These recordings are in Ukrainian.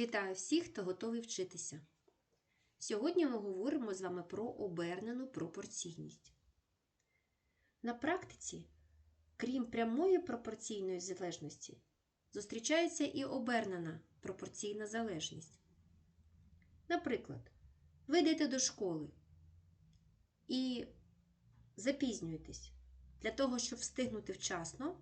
Вітаю всіх, хто готовий вчитися. Сьогодні ми говоримо з вами про обернену пропорційність. На практиці, крім прямої пропорційної залежності, зустрічається і обернена пропорційна залежність. Наприклад, ви йдете до школи і запізнюєтесь. Для того, щоб встигнути вчасно,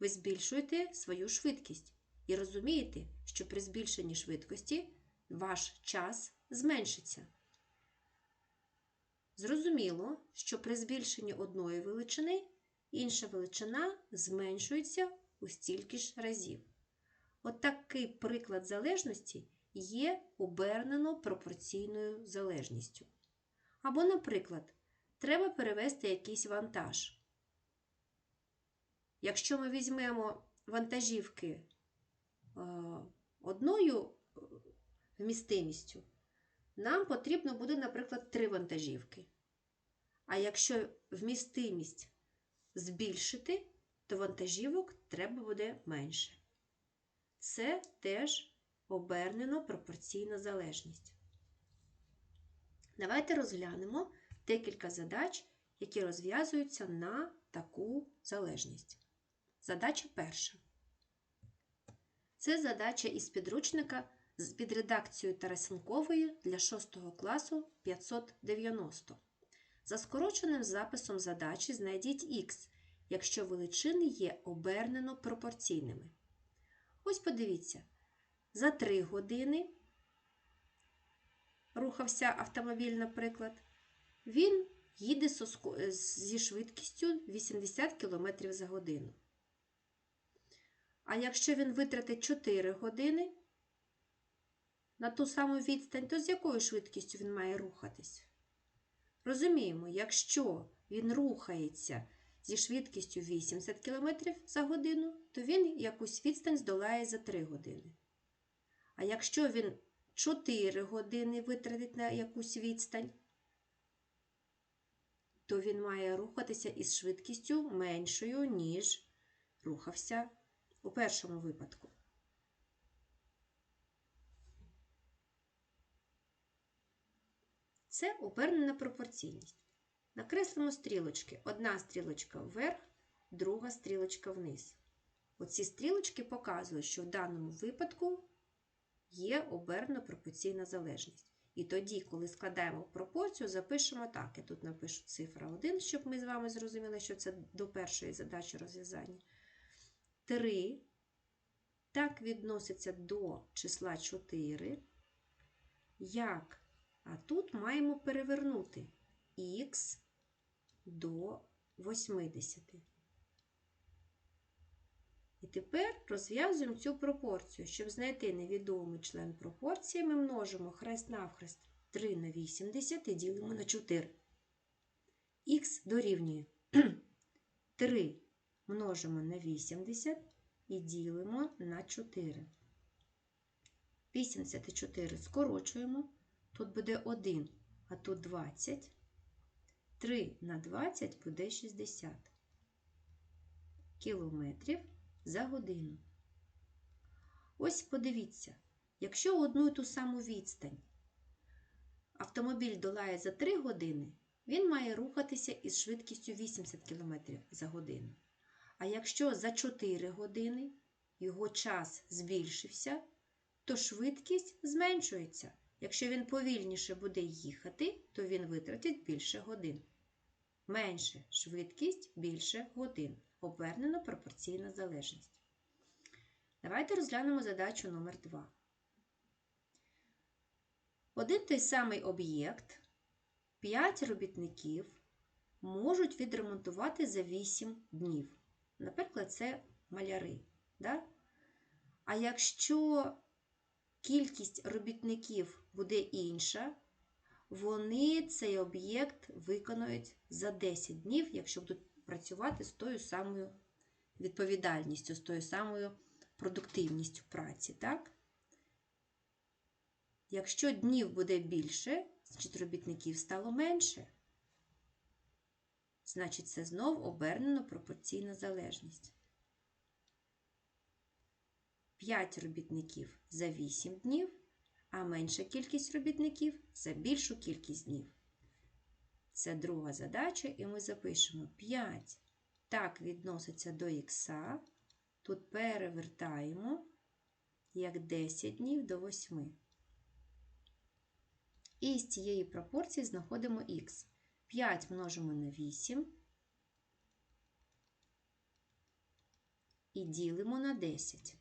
ви збільшуєте свою швидкість і розумієте, що при збільшенні швидкості ваш час зменшиться. Зрозуміло, що при збільшенні одної величини інша величина зменшується у стільки ж разів. От приклад залежності є обернено пропорційною залежністю. Або, наприклад, треба перевести якийсь вантаж. Якщо ми візьмемо вантажівки одною вмістимістю, нам потрібно буде, наприклад, три вантажівки. А якщо вмістимість збільшити, то вантажівок треба буде менше. Це теж обернено пропорційна залежність. Давайте розглянемо декілька задач, які розв'язуються на таку залежність. Задача перша. Це задача із підручника під редакцією Тарасенкової для 6 класу 590. За скороченим записом задачі знайдіть х, якщо величини є обернено пропорційними. Ось подивіться, за 3 години рухався автомобіль, наприклад, він їде зі швидкістю 80 км за годину. А якщо він витратить 4 години на ту саму відстань, то з якою швидкістю він має рухатись? Розуміємо, якщо він рухається зі швидкістю 80 км за годину, то він якусь відстань здолає за 3 години. А якщо він 4 години витратить на якусь відстань, то він має рухатися із швидкістю меншою, ніж рухався у першому випадку. Це обернена пропорційність. Накреслимо стрілочки. Одна стрілочка вверх, друга стрілочка вниз. Оці стрілочки показують, що в даному випадку є обернена пропорційна залежність. І тоді, коли складаємо пропорцію, запишемо так. Я тут напишу цифра 1, щоб ми з вами зрозуміли, що це до першої задачі розв'язання. 3 так відноситься до числа 4, як, а тут маємо перевернути х до 80. І тепер розв'язуємо цю пропорцію. Щоб знайти невідомий член пропорції, ми множимо хрест-навхрест 3 на 80 і ділимо на 4. Х дорівнює 3 множимо на 80 і ділимо на 4. 84 скорочуємо. Тут буде 1, а тут 20. 3 на 20 буде 60 кілометрів за годину. Ось подивіться, якщо одну і ту саму відстань автомобіль долає за 3 години, він має рухатися із швидкістю 80 км за годину. А якщо за 4 години його час збільшився, то швидкість зменшується. Якщо він повільніше буде їхати, то він витратить більше годин. Менше швидкість більше годин. Обернена пропорційна залежність. Давайте розглянемо задачу номер 2. Один той самий об'єкт, 5 робітників можуть відремонтувати за 8 днів. Наприклад, це маляри. Да? А якщо кількість робітників буде інша, вони цей об'єкт виконують за 10 днів, якщо будуть працювати з тою самою відповідальністю, з тою самою продуктивністю праці. Так? Якщо днів буде більше, значить робітників стало менше. Значить, це знов обернено пропорційна залежність. 5 робітників за 8 днів, а менша кількість робітників за більшу кількість днів. Це друга задача, і ми запишемо 5 так відноситься до х. Тут перевертаємо як 10 днів до 8. І з цієї пропорції знаходимо х. 5 множимо на 8 і ділимо на 10.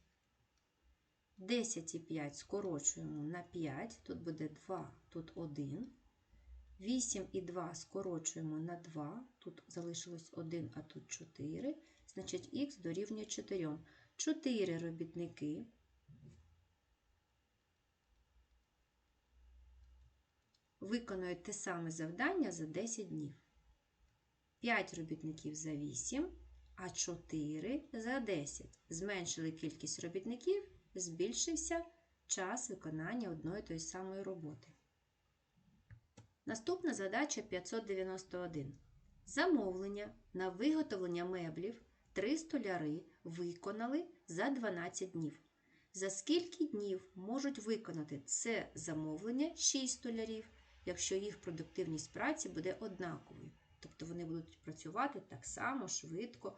10 і 5 скорочуємо на 5, тут буде 2, тут 1. 8 і 2 скорочуємо на 2, тут залишилось 1, а тут 4. Значить, х дорівнює 4. 4 робітники. Виконують те саме завдання за 10 днів. 5 робітників за 8, а 4 за 10. Зменшили кількість робітників, збільшився час виконання одної тої самої роботи. Наступна задача 591. Замовлення на виготовлення меблів три столяри виконали за 12 днів. За скільки днів можуть виконати це замовлення 6 столярів, якщо їх продуктивність праці буде однаковою? Тобто вони будуть працювати так само швидко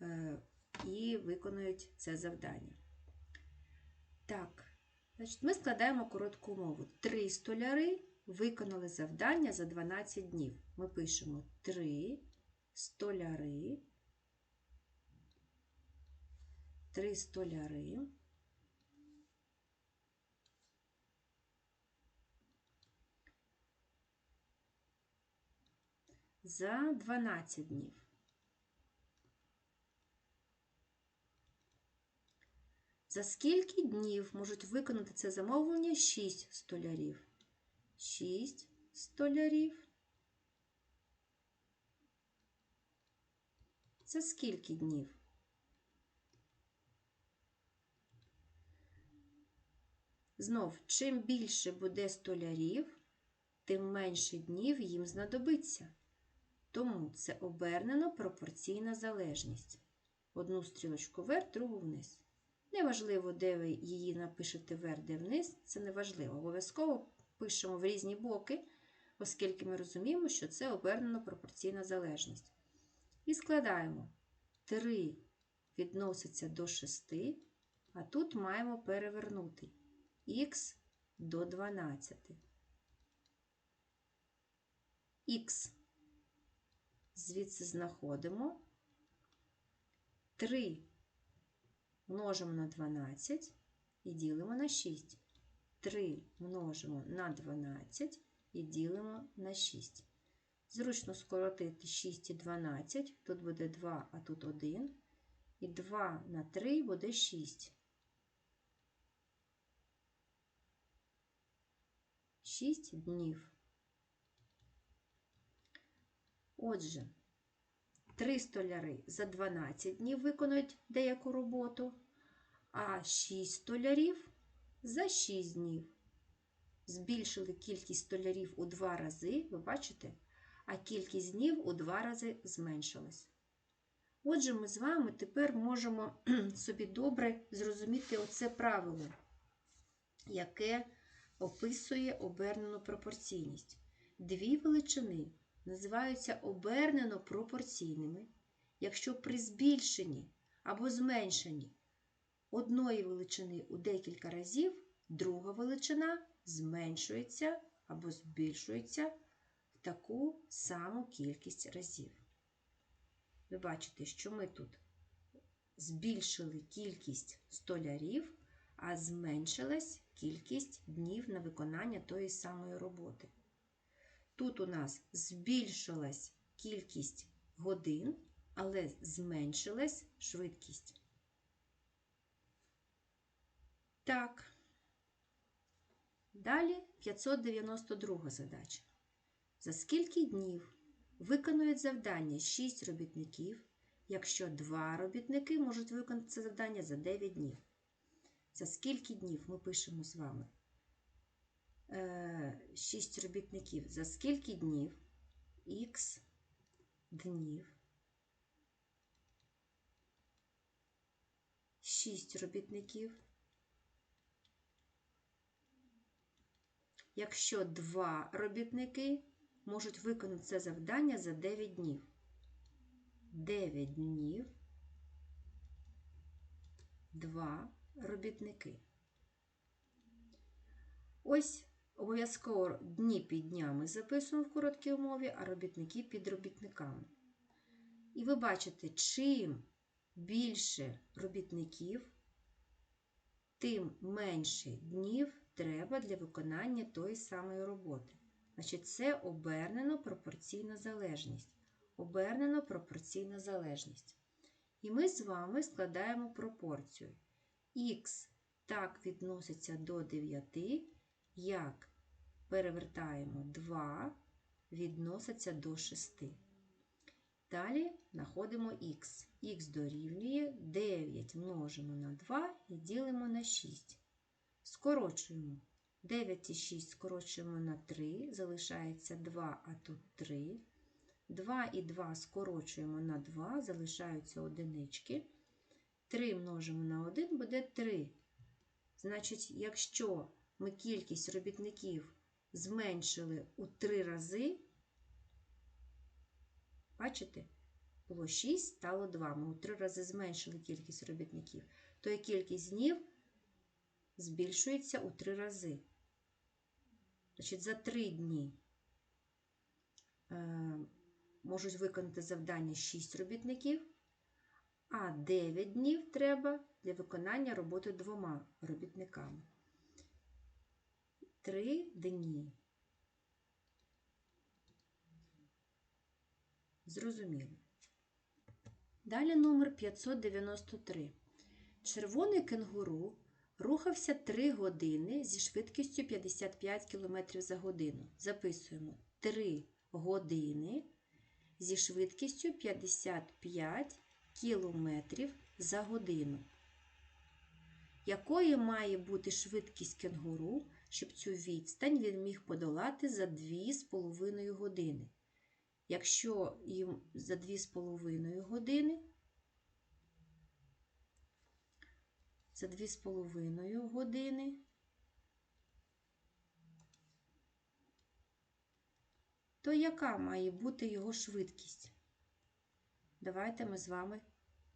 е, і виконують це завдання. Так, значить, ми складаємо коротку мову. Три столяри виконали завдання за 12 днів. Ми пишемо 3 столяри, 3 столяри. За 12 днів. За скільки днів можуть виконати це замовлення 6 столярів? 6 столярів. За скільки днів? Знов, чим більше буде столярів, тим менше днів їм знадобиться. Тому це обернено пропорційна залежність. Одну стрілочку вверх, другу вниз. Неважливо, де ви її напишете вверх, де вниз, це не важливо. Обов'язково пишемо в різні боки, оскільки ми розуміємо, що це обернено пропорційна залежність. І складаємо 3 відноситься до 6, а тут маємо перевернути х до 12. Х звідси знаходимо 3 множимо на 12 і ділимо на 6. 3 множимо на 12 і ділимо на 6. Зручно скоротити 6 і 12. Тут буде 2, а тут 1. І 2 на 3 буде 6. 6 днів. Отже, 3 столяри за 12 днів виконують деяку роботу, а 6 столярів за 6 днів. Збільшили кількість столярів у 2 рази, ви бачите, а кількість днів у 2 рази зменшилась. Отже, ми з вами тепер можемо собі добре зрозуміти оце правило, яке описує обернену пропорційність. Дві величини називаються обернено пропорційними, якщо при збільшенні або зменшенні одної величини у декілька разів, друга величина зменшується або збільшується в таку саму кількість разів. Ви бачите, що ми тут збільшили кількість столярів, а зменшилась кількість днів на виконання тої самої роботи. Тут у нас збільшилась кількість годин, але зменшилась швидкість. Так. Далі 592 задача. За скільки днів виконують завдання 6 робітників, якщо 2 робітники можуть виконати це завдання за 9 днів? За скільки днів ми пишемо з вами? Е, 6 робітників. За скільки днів? Х днів. 6 робітників. Якщо 2 робітники можуть виконати це завдання за 9 днів. 9 днів 2 робітники. Ось обов'язково дні під днями записуємо в короткій умові, а робітники під робітниками. І ви бачите, чим більше робітників, тим менше днів треба для виконання тої самої роботи. Значить, це обернено пропорційна залежність. Обернено пропорційна залежність. І ми з вами складаємо пропорцію. Х так відноситься до 9, як перевертаємо 2, відноситься до 6. Далі знаходимо х. х дорівнює 9 множимо на 2 і ділимо на 6. Скорочуємо. 9 і 6 скорочуємо на 3, залишається 2, а тут 3. 2 і 2 скорочуємо на 2, залишаються одинички. 3 множимо на 1 буде 3. Значить, якщо ми кількість робітників зменшили у 3 рази, бачите, було 6, стало 2. Ми у 3 рази зменшили кількість робітників, то і кількість днів збільшується у 3 рази. Значить, за 3 дні е, можуть виконати завдання 6 робітників, а 9 днів треба для виконання роботи двома робітниками. 3 дні. Зрозуміло. Далі номер 593. Червоний кенгуру рухався 3 години зі швидкістю 55 км за годину. Записуємо 3 години зі швидкістю 55 км за годину. Якою має бути швидкість кенгуру, щоб цю відстань він міг подолати за 2,5 години? Якщо їм за 2,5 години, за 2,5 години то яка має бути його швидкість? Давайте ми з вами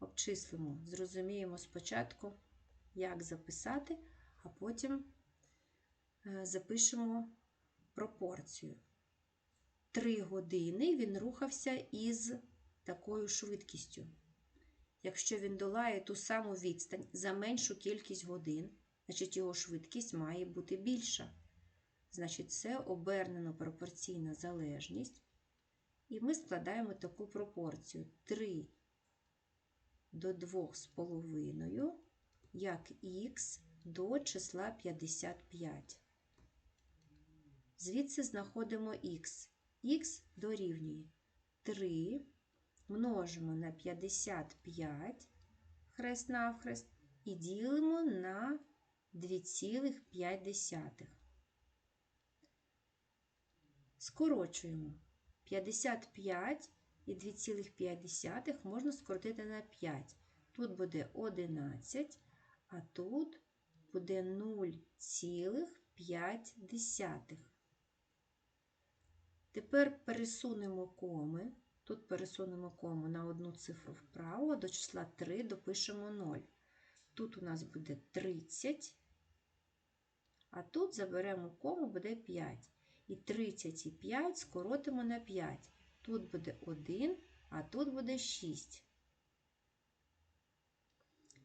обчислимо, зрозуміємо спочатку, як записати, а потім запишемо пропорцію. 3 години він рухався із такою швидкістю. Якщо він долає ту саму відстань за меншу кількість годин, значить його швидкість має бути більша. Значить, це обернено пропорційна залежність. І ми складаємо таку пропорцію 3 до 2,5, як х до числа 55. Звідси знаходимо х. х дорівнює 3 множимо на 55 хрест навхрест і ділимо на 2,5. Скорочуємо 55 і 2,5 можна скоротити на 5. Тут буде 11, а тут буде 0,5. Тепер пересунемо коми. Тут пересунемо кому на одну цифру вправо, до числа 3 допишемо 0. Тут у нас буде 30, а тут заберемо кому, буде 5. І 30 і 5 скоротимо на 5. Тут буде 1, а тут буде 6.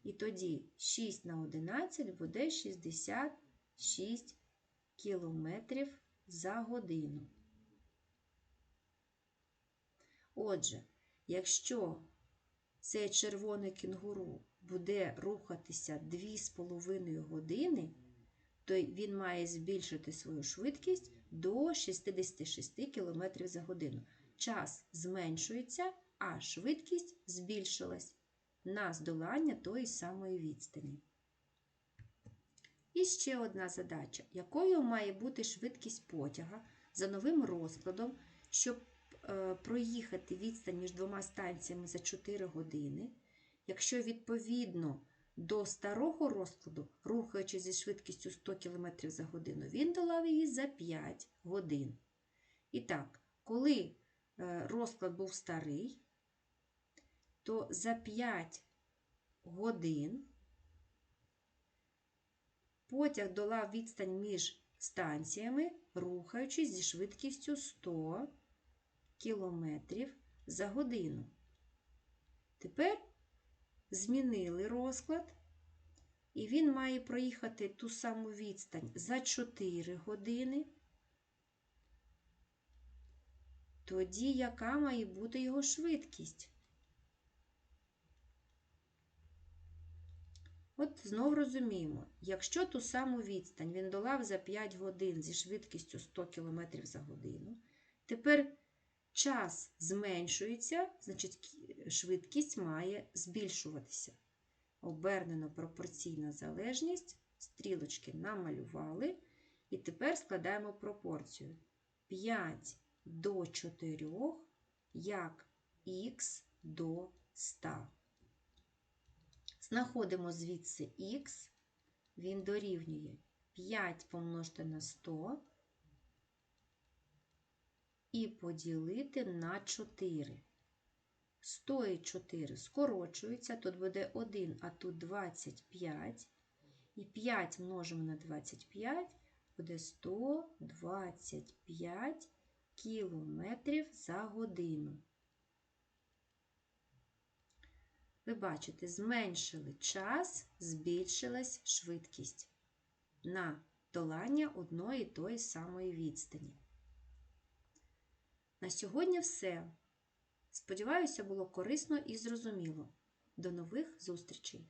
І тоді 6 на 11 буде 66 кілометрів за годину. Отже, якщо цей червоний кінгуру буде рухатися 2,5 години, то він має збільшити свою швидкість до 66 км за годину. Час зменшується, а швидкість збільшилась на здолання тої самої відстані. І ще одна задача, якою має бути швидкість потяга за новим розкладом, щоб проїхати відстань між двома станціями за 4 години, якщо відповідно до старого розкладу, рухаючись зі швидкістю 100 км за годину, він долав її за 5 годин. І так, коли е, розклад був старий, то за 5 годин потяг долав відстань між станціями, рухаючись зі швидкістю 100 км за годину. Тепер змінили розклад, і він має проїхати ту саму відстань за 4 години. Тоді яка має бути його швидкість? От знов розуміємо, якщо ту саму відстань він долав за 5 годин зі швидкістю 100 км за годину, тепер час зменшується, значить швидкість має збільшуватися. Обернено пропорційна залежність, стрілочки намалювали, і тепер складаємо пропорцію 5 до 4, як х до 100. Знаходимо звідси х, він дорівнює 5 помножити на 100 і поділити на 4. 100 і 4 скорочуються, тут буде 1, а тут 25. І 5 множимо на 25, буде 125 кілометрів за годину. Ви бачите, зменшили час, збільшилась швидкість на долання одної і тої самої відстані. На сьогодні все. Сподіваюся, було корисно і зрозуміло. До нових зустрічей!